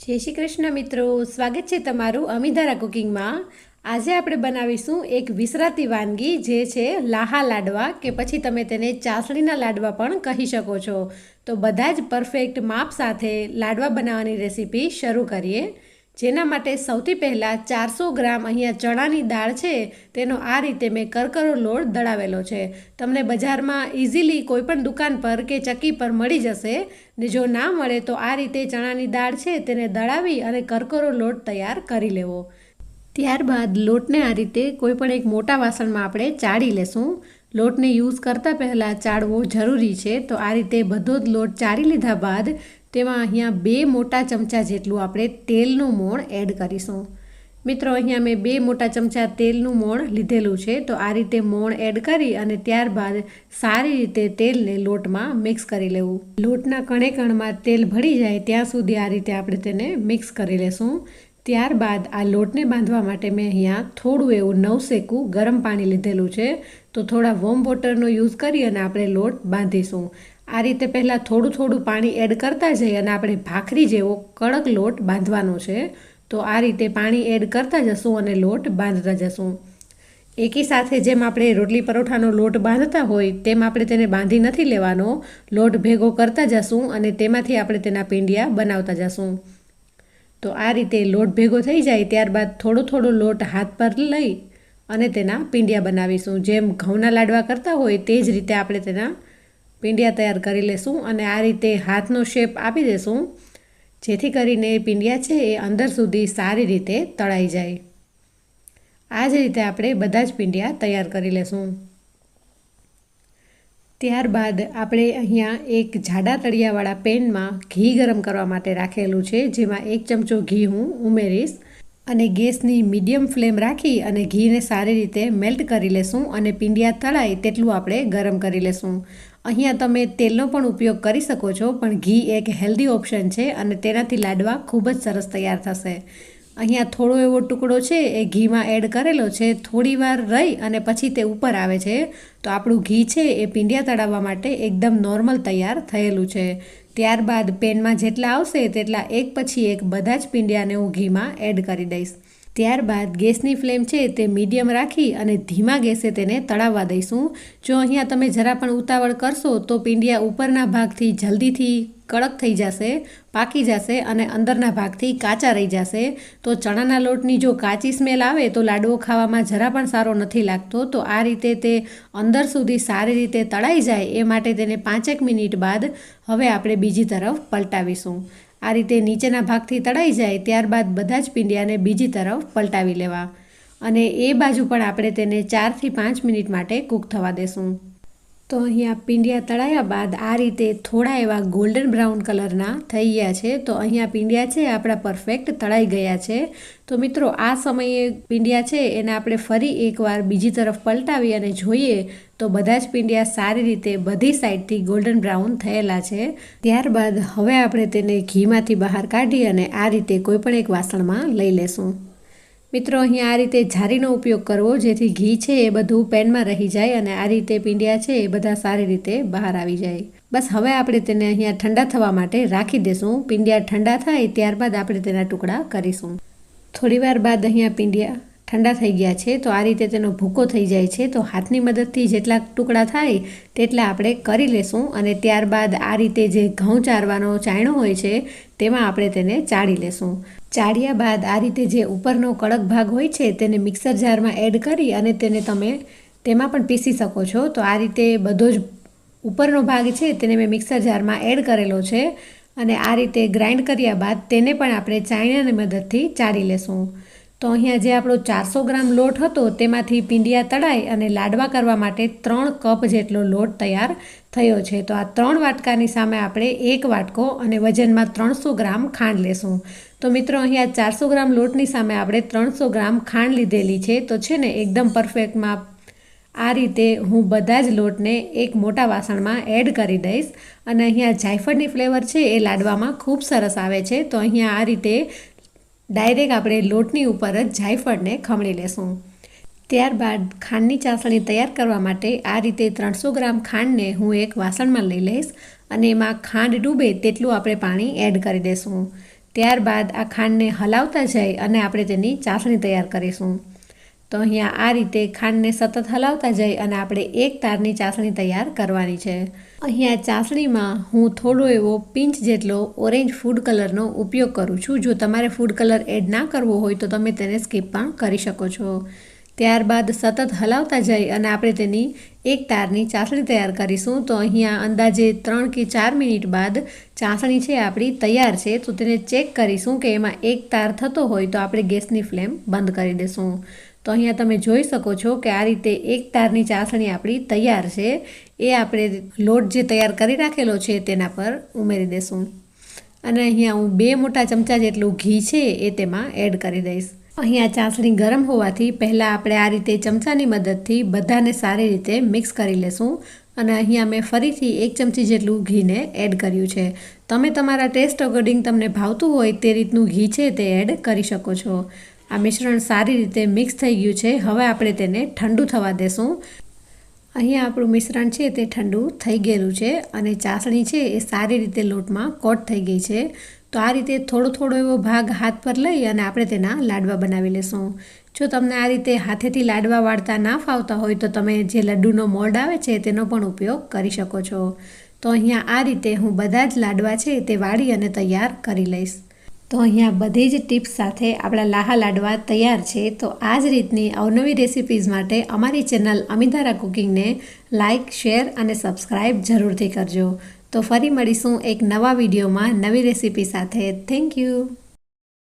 જય શ્રી કૃષ્ણ મિત્રો. સ્વાગત છે તમારું અમીધારા કુકિંગમાં. આજે આપણે બનાવીશું એક વિસરાતી વાનગી જે છે લાહા લાડવા કે પછી તમે તેને ચાસણીના લાડવા પણ કહી શકો છો. તો બધા જ પરફેક્ટ માપ સાથે લાડવા બનાવવાની રેસીપી શરૂ કરીએ. જેના માટે સૌથી પહેલાં ચારસો ગ્રામ અહીંયા ચણાની દાળ છે, તેનો આ રીતે મેં કરકરો લોટ દળાવેલો છે. તમને બજારમાં ઇઝીલી કોઈપણ દુકાન પર કે ચક્કી પર મળી જશે. ને જો ના મળે તો આ રીતે ચણાની દાળ છે, તેને દળાવી અને કરકરો લોટ તૈયાર કરી લેવો. ત્યારબાદ લોટને આ રીતે કોઈપણ એક મોટા વાસણમાં આપણે ચાળી લેશું. લોટને યુઝ કરતાં પહેલાં ચાળવો જરૂરી છે, તો આ રીતે બધો જ લોટ ચાળી લીધા બાદ તેમાં અહીંયા બે મોટા ચમચા જેટલું આપણે તેલનું મોણ એડ કરીશું. મિત્રો, અહીંયા મેં બે મોટા ચમચા તેલનું મોણ લીધેલું છે, તો આ રીતે મોણ એડ કરી અને ત્યારબાદ સારી રીતે તેલને લોટમાં મિક્સ કરી લેવું. લોટના કણે કણમાં તેલ ભળી જાય ત્યાં સુધી આ રીતે આપણે તેને મિક્સ કરી લેશું. ત્યારબાદ આ લોટને બાંધવા માટે મેં અહીંયા થોડું એવું નવસેકું ગરમ પાણી લીધેલું છે, તો થોડા વોમ વોટરનો યુઝ કરી અને આપણે લોટ બાંધીશું. આ રીતે પહેલાં થોડું થોડું પાણી એડ કરતા જઈએ અને આપણે ભાખરી જેવો કડક લોટ બાંધવાનો છે. તો આ રીતે પાણી એડ કરતા જશું અને લોટ બાંધતા જશું. એકી સાથે જેમ આપણે રોટલી પરોઠાનો લોટ બાંધતા હોય તેમ આપણે તેને બાંધી નથી લેવાનો. લોટ ભેગો કરતા જશું અને તેમાંથી આપણે તેના પીંડિયા બનાવતા જશું. તો આ રીતે લોટ ભેગો થઈ જાય ત્યારબાદ થોડો થોડો લોટ હાથ પર લઈ અને તેના પીંડિયા બનાવીશું. જેમ ઘઉંના લાડવા કરતા હોય તે જ રીતે આપણે તેના પીંડિયા તૈયાર કરી લેશું અને આ રીતે હાથનો શેપ આપી દેશું. જેથી કરીને પીંડિયા છે એ અંદર સુધી સારી રીતે તળાઈ જાય. આ જ રીતે આપણે બધા જ પીંડિયા તૈયાર કરી લેશું. ત્યારબાદ આપણે અહીંયા એક જાડા તળિયાવાળા પેનમાં ઘી ગરમ કરવા માટે રાખેલું છે, જેમાં એક ચમચો ઘી હું ઉમેરીશ. અને ગેસની મીડિયમ ફ્લેમ રાખી અને ઘીને સારી રીતે મેલ્ટ કરી લેશું અને પીંડિયા તળાય તેટલું આપણે ગરમ કરી લેશું. અહીંયા તમે તેલનો પણ ઉપયોગ કરી શકો છો, પણ ઘી એક હેલ્ધી ઓપ્શન છે અને તેનાથી લાડવા ખૂબ જ સરસ તૈયાર થશે. અહીંયા થોડો એવો ટુકડો છે, એ ઘીમાં એડ કરેલો છે, થોડી વાર રહી અને પછી તે ઉપર આવે છે. તો આપણું ઘી છે, એ પીંડિયા તળાવવા માટે એકદમ નોર્મલ તૈયાર થયેલું છે. ત્યારબાદ પેનમાં જેટલા આવશે તેટલા એક પછી એક બધા જ પીંડિયાને હું ઘીમાં એડ કરી દઈશ. ત્યારબાદ ગેસની ફ્લેમ છે તે મીડિયમ રાખી અને ધીમા ગેસે તેને તળાવવા દઈશું. જો અહીંયા તમે જરા પણ ઉતાવળ કરશો તો પીંડિયા ઉપરના ભાગથી જલ્દીથી કડક થઈ જશે, પાકી જશે અને અંદરના ભાગથી કાચા રહી જશે, તો ચણાના લોટની જો કાચી સ્મેલ આવે તો લાડવો ખાવામાં જરા પણ સારો નથી લાગતો. તો આ રીતે તે અંદર સુધી સારી રીતે તળાઈ જાય એ માટે તેને પાંચેક મિનિટ બાદ હવે આપણે બીજી તરફ પલટાવીશું. આ રીતે નીચેના ભાગથી તળાઈ જાય ત્યારબાદ બધા જ પીંડિયાને બીજી તરફ પલટાવી લેવા. અને એ બાજુ પણ આપણે તેને ચારથી પાંચ મિનિટ માટે કૂક થવા દેશું. તો અહીંયા પીંડિયા તળાયા બાદ આ રીતે થોડા એવા ગોલ્ડન બ્રાઉન કલરના થઈ ગયા છે. તો અહીંયા પીંડિયા છે, આપણા પરફેક્ટ તળાઈ ગયા છે. તો મિત્રો, આ સમયે પીંડિયા છે, એને આપણે ફરી એકવાર બીજી તરફ પલટાવી અને જોઈએ તો બધા જ પીંડિયા સારી રીતે બધી સાઈડથી ગોલ્ડન બ્રાઉન થયેલા છે. ત્યારબાદ હવે આપણે તેને ઘીમાંથી બહાર કાઢી અને આ રીતે કોઈપણ એક વાસણમાં લઈ લેશું. મિત્રો, અહીંયા આ રીતે જારીનો ઉપયોગ કરવો, જેથી ઘી છે એ બધું પેનમાં રહી જાય અને આ રીતે પીંડિયા છે એ બધા સારી રીતે બહાર આવી જાય. બસ હવે આપણે તેને અહીંયા ઠંડા થવા માટે રાખી દેશું. પીંડિયા ઠંડા થાય ત્યારબાદ આપણે તેના ટુકડા કરીશું. થોડીવાર બાદ અહીંયા પીંડિયા ઠંડા થઈ ગયા છે, તો આ રીતે તેનો ભૂકો થઈ જાય છે, તો હાથની મદદથી જેટલા ટુકડા થાય તેટલા આપણે કરી લેશું અને ત્યારબાદ આ રીતે જે ઘઉં ચારવાનો ચાયણો હોય છે, તેમાં આપણે તેને ચાળી લેશું. ચાળ્યા બાદ આ રીતે જે ઉપરનો કડક ભાગ હોય છે, તેને મિક્સર જારમાં એડ કરી અને તેને તમે તેમાં પણ પીસી શકો છો. તો આ રીતે બધો જ ઉપરનો ભાગ છે, તેને મેં મિક્સર જારમાં એડ કરેલો છે અને આ રીતે ગ્રાઇન્ડ કર્યા બાદ તેને પણ આપણે ચાયણાની મદદથી ચાળી લેશું. તો અહીંયા જે આપણો ચારસો ગ્રામ લોટ હતો, તેમાંથી પીંડિયા તળાઈ અને લાડવા કરવા માટે ત્રણ કપ જેટલો લોટ તૈયાર થયો છે. તો આ ત્રણ વાટકાની સામે આપણે એક વાટકો અને વજનમાં ત્રણસો ગ્રામ ખાંડ લેશું. તો મિત્રો, અહીંયા ચારસો ગ્રામ લોટની સામે આપણે ત્રણસો ગ્રામ ખાંડ લીધેલી છે. તો છે ને, એકદમ પરફેક્ટ માપ આ રીતે હું બધા જ લોટને એક મોટા વાસણમાં એડ કરી દઈશ. અને અહીંયા જાયફળની ફ્લેવર છે, એ લાડવામાં ખૂબ સરસ આવે છે. તો અહીંયા આ રીતે ડાયરેક્ટ આપણે લોટની ઉપર જ જાયફળને ખમણી લેશું. ત્યારબાદ ખાંડની ચાસણી તૈયાર કરવા માટે આ રીતે ત્રણસો ગ્રામ ખાંડને હું એક વાસણમાં લઈ લઈશ અને એમાં ખાંડ ડૂબે તેટલું આપણે પાણી એડ કરી દઈશું ત્યારબાદ આ ખાંડને હલાવતા જઈ અને આપણે તેની ચાસણી તૈયાર કરીશું. તો અહીંયા આ રીતે ખાંડને સતત હલાવતા જઈ અને આપણે એક તારની ચાસણી તૈયાર કરવાની છે. અહીંયા ચાસણીમાં હું થોડો એવો પિંચ જેટલો ઓરેન્જ ફૂડ કલરનો ઉપયોગ કરું છું. જો તમારે ફૂડ કલર એડ ના કરવો હોય તો તમે તેને સ્કીપ પણ કરી શકો છો. ત્યારબાદ સતત હલાવતા જઈ અને આપણે તેની એક તારની ચાસણી તૈયાર કરીશું. તો અહીંયા અંદાજે ત્રણ કે ચાર મિનિટ બાદ ચાસણી છે આપણી તૈયાર છે. તો તેને ચેક કરીશું કે એમાં એક તાર થતો હોય તો આપણે ગેસની ફ્લેમ બંધ કરી દઈશું તો અહીંયા તમે જોઈ શકો છો કે આ રીતે એક તારની ચાસણી આપણી તૈયાર છે. એ આપણે લોટ જે તૈયાર કરી રાખેલો છે તેના પર ઉમેરી દઈશું અને અહીંયા હું બે મોટા ચમચા જેટલું ઘી છે એ તેમાં એડ કરી દઈશ. અહીંયા ચાસણી ગરમ હોવાથી પહેલાં આપણે આ રીતે ચમચાની મદદથી બધાને સારી રીતે મિક્સ કરી લેશું. અને અહીંયા મેં ફરીથી એક ચમચી જેટલું ઘીને એડ કર્યું છે. તમે તમારા ટેસ્ટ અકોર્ડિંગ તમને ભાવતું હોય તે રીતનું ઘી છે તે એડ કરી શકો છો. આ મિશ્રણ સારી રીતે મિક્સ થઈ ગયું છે. હવે આપણે તેને ઠંડુ થવા દેશું. અહીંયા આપણું મિશ્રણ છે તે ઠંડુ થઈ ગયેલું છે અને ચાસણી છે એ સારી રીતે લોટમાં કોટ થઈ ગઈ છે. તો આ રીતે થોડો થોડો એવો ભાગ હાથ પર લઈ અને આપણે તેના લાડવા બનાવી લેશું. જો તમને આ રીતે હાથેથી લાડવા વાળતા ના ફાવતા હોય તો તમે જે લડ્ડુનો મોલ્ડ આવે છે તેનો પણ ઉપયોગ કરી શકો છો. તો અહીંયા આ રીતે હું બધા જ લાડવા છે તે વાળી અને તૈયાર કરી લઈશ. તો અહીંયા બધી જ ટિપ્સ સાથે આપણા લાહા લાડવા તૈયાર છે. તો આ જ રીતની અવનવી રેસિપીઝ માટે અમારી ચેનલ અમિતારા કુકિંગને લાઇક શેર અને સબસ્ક્રાઈબ જરૂરથી કરજો. તો ફરી મળીશું એક નવા વિડીયોમાં નવી રેસીપી સાથે. Thank you.